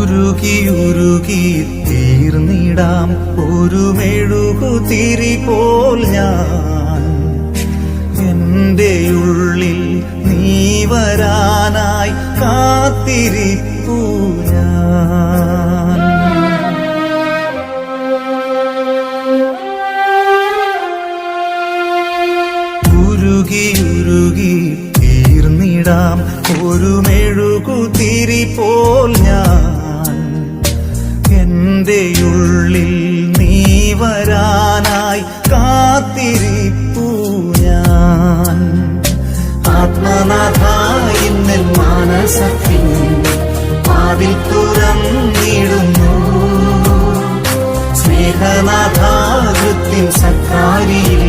ഉരുകി തീർന്നിടാം ഒരു മെഴുകുതിരി പോൽ ഞാൻ. എന്റെ ഉള്ളിൽ നീ വരാനായി കാത്തിരിപ്പൂ ഞാൻ. ഉരുകി ഉരുകി തീർന്നിടാം ഒരു മെഴുകുതിരി പോൽ ഞാൻ. എന്റെ ഉള്ളിൽ നീ വരാനായി കാത്തിരിപ്പു ഞാൻ. ആത്മനാഥ ഇന്നൽ മാനസത്തിൻ വാതിൽ തുറന്നിടുന്നു. സ്നേഹനാഥ കൃത്യം സക്കാരിയിൽ